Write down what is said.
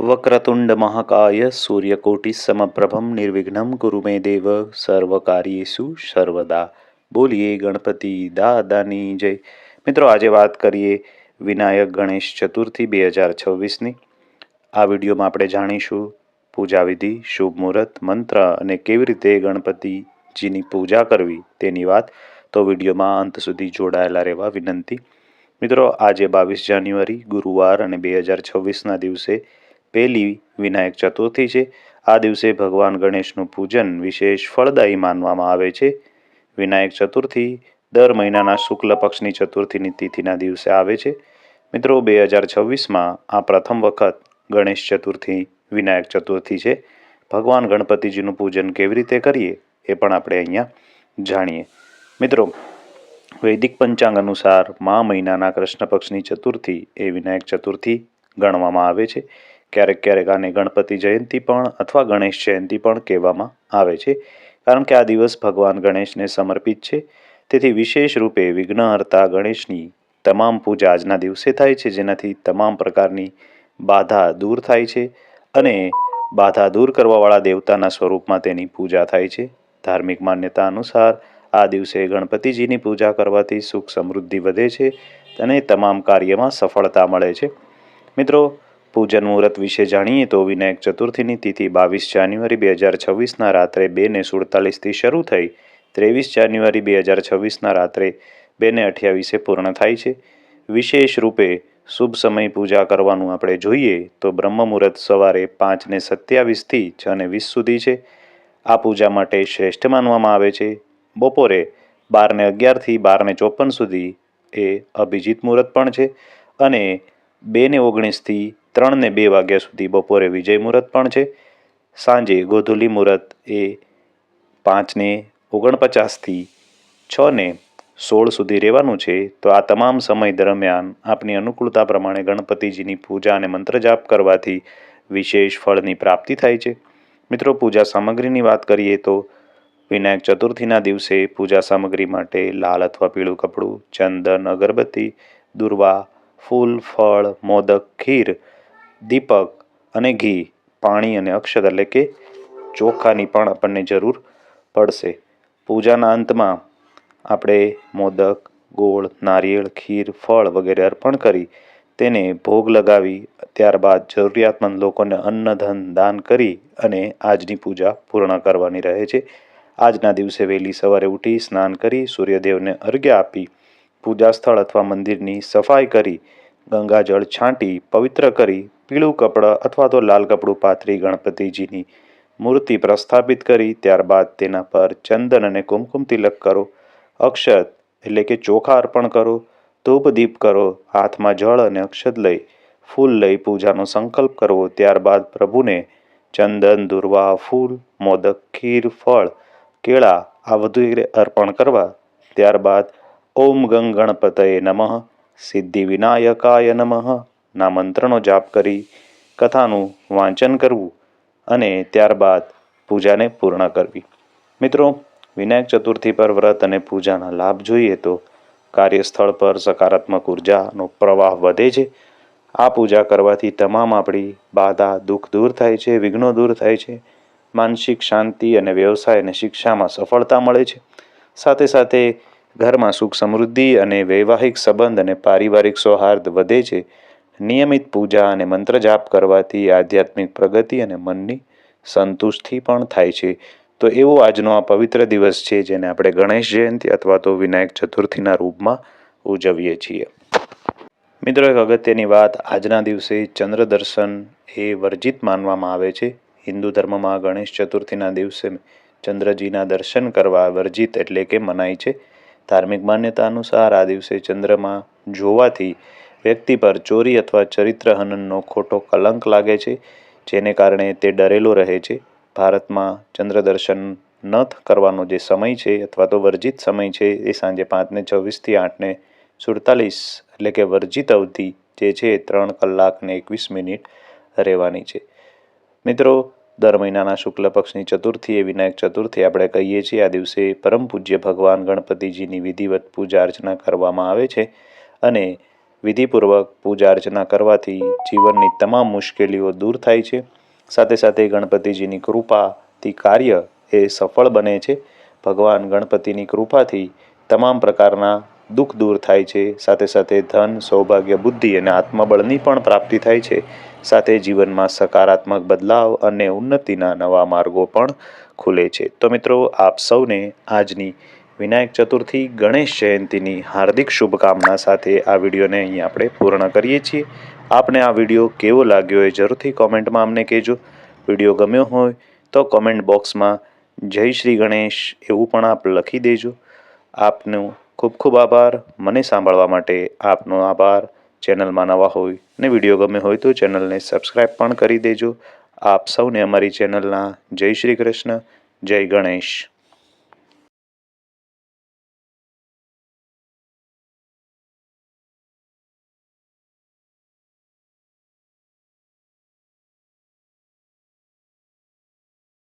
વક્રતુંડ મહાકાય સૂર્યકોટિ સમપ્રભમ નિર્વિઘ્નમ કુરુ મે દેવ સર્વકાર્યેષુ સર્વદા બોલીએ ગણપતિ દાદાની જય મિત્રો આજે વાત કરીએ વિનાયક ગણેશ ચતુર્થી બે હજાર છવ્વીસની આ વિડીયોમાં આપણે જાણીશું પૂજા વિધિ શુભ મુહૂર્ત મંત્ર અને કેવી રીતે ગણપતિજીની પૂજા કરવી તેની વાત તો વિડીયોમાં અંત સુધી જોડાયેલા રહેવા વિનંતી મિત્રો આજે બાવીસ જાન્યુઆરી ગુરુવાર અને બે હજાર છવ્વીસના દિવસે પહેલી વિનાયક ચતુર્થી છે. આ દિવસે ભગવાન ગણેશનું પૂજન વિશેષ ફળદાયી માનવામાં આવે છે. વિનાયક ચતુર્થી દર મહિનાના શુક્લ પક્ષની ચતુર્થીની તિથિના દિવસે આવે છે. મિત્રો, બે હજાર છવ્વીસમાં આ પ્રથમ વખત ગણેશ ચતુર્થી, વિનાયક ચતુર્થી છે. ભગવાન ગણપતિજીનું પૂજન કેવી રીતે કરીએ એ પણ આપણે અહીંયા જાણીએ. મિત્રો, વૈદિક પંચાંગ અનુસાર મા મહિનાના કૃષ્ણ પક્ષની ચતુર્થી એ વિનાયક ચતુર્થી ગણવામાં આવે છે. ક્યારેક ક્યારેક આને ગણપતિ જયંતિ પણ અથવા ગણેશ જયંતિ પણ કહેવામાં આવે છે. કારણ કે આ દિવસ ભગવાન ગણેશને સમર્પિત છે. તેથી વિશેષ રૂપે વિઘ્નહર્તા ગણેશની તમામ પૂજા આજના દિવસે થાય છે. જેનાથી તમામ પ્રકારની બાધા દૂર થાય છે અને બાધા દૂર કરવાવાળા દેવતાના સ્વરૂપમાં તેની પૂજા થાય છે. ધાર્મિક માન્યતા અનુસાર આ દિવસે ગણપતિજીની પૂજા કરવાથી સુખ સમૃદ્ધિ વધે છે અને તમામ કાર્યમાં સફળતા મળે છે. મિત્રો પૂજન મુહૂર્ત વિશે જાણીએ તો વિનાયક ચતુર્થીની તિથિ બાવીસ જાન્યુઆરી બે હજાર છવ્વીસના રાત્રે બે ને સુડતાલીસથી શરૂ થઈ ત્રેવીસ જાન્યુઆરી બે હજાર છવ્વીસના રાત્રે બે ને અઠ્યાવીસે પૂર્ણ થાય છે. વિશેષ રૂપે શુભ સમય પૂજા કરવાનું આપણે જોઈએ તો બ્રહ્મ મુહૂર્ત સવારે પાંચ ને સત્યાવીસથી છ ને વીસ સુધી છે. આ પૂજા માટે શ્રેષ્ઠ માનવામાં આવે છે. બપોરે બાર ને અગિયારથી બાર ને ચોપન સુધી એ અભિજીત મુહૂર્ત પણ છે અને બે ને ઓગણીસથી ત્રણ ને બે વાગ્યા સુધી બપોરે વિજય મુહૂર્ત પણ છે. સાંજે ગોધુલી મુહૂર્ત એ પાંચને ઓગણપચાસથી છ ને સોળ સુધી રહેવાનું છે. તો આ તમામ સમય દરમિયાન આપની અનુકૂળતા પ્રમાણે ગણપતિજીની પૂજા અને મંત્ર જાપ કરવાથી વિશેષ ફળની પ્રાપ્તિ થાય છે. મિત્રો, પૂજા સામગ્રીની વાત કરીએ તો વિનાયક ચતુર્થીના દિવસે પૂજા સામગ્રી માટે લાલ અથવા પીળું કપડું, ચંદન, અગરબત્તી, દુર્વા, ફૂલ, ફળ, મોદક, ખીર દીપક અને ઘી, પાણી અને અક્ષત એટલે કે ચોખાની પણ આપણને જરૂર પડશે. પૂજાના અંતમાં આપણે મોદક, ગોળ, નારિયેળ, ખીર, ફળ વગેરે અર્પણ કરી તેને ભોગ લગાવી, ત્યારબાદ જરૂરિયાતમંદ લોકોને અન્ન, ધન, દાન કરી અને આજની પૂજા પૂર્ણ કરવાની રહે છે. આજના દિવસે વહેલી સવારે ઉઠી સ્નાન કરી સૂર્યદેવને અર્ઘ્ય આપી પૂજા સ્થળ અથવા મંદિરની સફાઈ કરી ગંગાજળ છાંટી પવિત્ર કરી પીળું કપડાં અથવા તો લાલ કપડું પાથરી ગણપતિજીની મૂર્તિ પ્રસ્થાપિત કરી. ત્યારબાદ તેના પર ચંદન અને કુમકુમ તિલક કરો. અક્ષત એટલે કે ચોખા અર્પણ કરો. ધૂપ દીપ કરો. હાથમાં જળ અને અક્ષત લઈ ફૂલ લઈ પૂજાનો સંકલ્પ કરવો. ત્યારબાદ પ્રભુને ચંદન, દુર્વા, ફૂલ, મોદક, ખીર, ફળ, કેળા આ વધુ અર્પણ કરવા. ત્યારબાદ ઓમ ગંગ ગણપતય નમઃ. સિદ્ધિ વિનાયકાય નમઃ. ના મંત્રનો જાપ કરી કથાનું વાંચન કરવું અને ત્યારબાદ પૂજાને પૂર્ણ કરવી. મિત્રો, વિનાયક ચતુર્થી પર વ્રત અને પૂજાના લાભ જોઈએ તો કાર્યસ્થળ પર સકારાત્મક ઉર્જાનો પ્રવાહ વધે છે. આ પૂજા કરવાથી તમામ આપણી બાધા દુઃખ દૂર થાય છે, વિઘ્નો દૂર થાય છે, માનસિક શાંતિ અને વ્યવસાય અને શિક્ષામાં સફળતા મળે છે. સાથે સાથે ઘરમાં સુખ સમૃદ્ધિ અને વૈવાહિક સંબંધ અને પારિવારિક સૌહાર્દ વધે છે. નિયમિત પૂજા અને મંત્ર જાપ કરવાથી આધ્યાત્મિક પ્રગતિ અને મનની સંતુષ્ટિ પણ થાય છે. તો એવો આજનો આ પવિત્ર દિવસ છે જેને આપણે ગણેશ જયંતિ અથવા તો વિનાયક ચતુર્થીના રૂપમાં ઉજવીએ છીએ. મિત્રો, એક અગત્યની વાત આજના દિવસે ચંદ્ર દર્શન એ વર્જિત માનવામાં આવે છે. હિન્દુ ધર્મમાં ગણેશ ચતુર્થીના દિવસે ચંદ્રજીના દર્શન કરવા વર્જિત એટલે કે મનાય છે. ધાર્મિક માન્યતા અનુસાર આ દિવસે ચંદ્રમાં જોવાથી વ્યક્તિ પર ચોરી અથવા ચરિત્ર હનનનો ખોટો કલંક લાગે છે, જેને કારણે તે ડરેલો રહે છે. ભારતમાં ચંદ્ર દર્શન ન કરવાનો જે સમય છે અથવા તો વર્જિત સમય છે એ સાંજે પાંચને છવ્વીસથી આઠને સુડતાલીસ એટલે કે વર્જિત અવધિ જે છે ત્રણ કલાક ને એકવીસ મિનિટ રહેવાની છે. મિત્રો દર મહિનાના શુક્લ પક્ષની ચતુર્થી એ વિનાયક ચતુર્થી આપણે કહીએ છીએ. આ દિવસે પરમ પૂજ્ય ભગવાન ગણપતિજીની વિધિવત પૂજા અર્ચના કરવામાં આવે છે અને વિધિપૂર્વક પૂજા અર્ચના કરવાથી જીવનની તમામ મુશ્કેલીઓ દૂર થાય છે. સાથે સાથે ગણપતિજીની કૃપાથી કાર્ય એ સફળ બને છે. ભગવાન ગણપતિની કૃપાથી તમામ પ્રકારના દુઃખ દૂર થાય છે. સાથે સાથે ધન, સૌભાગ્ય, બુદ્ધિ અને આત્મબળની પણ પ્રાપ્તિ થાય છે. સાથે જીવનમાં સકારાત્મક બદલાવ અને ઉન્નતિના નવા માર્ગો પણ ખુલે છે. તો મિત્રો, આપ સૌને આજની વિનાયક ચતુર્થી, ગણેશ જયંતીની હાર્દિક શુભકામના સાથે આ વિડીયોને અહીં આપણે પૂર્ણ કરીએ છીએ. આપને આ વીડિયો કેવો લાગ્યો એ જરૂરથી કોમેન્ટમાં અમને કહેજો. વીડિયો ગમ્યો હોય તો કોમેન્ટ બોક્સમાં જય શ્રી ગણેશ એવું પણ આપ લખી દેજો. આપનો ખૂબ ખૂબ આભાર. મને સાંભળવા માટે આપનો આભાર. ચેનલમાં નવા હોય ને વીડિયો ગમે હોય તો ચેનલને સબસ્ક્રાઈબ પણ કરી દેજો. આપ સૌને અમારી ચેનલના જય શ્રી કૃષ્ણ, જય ગણેશ.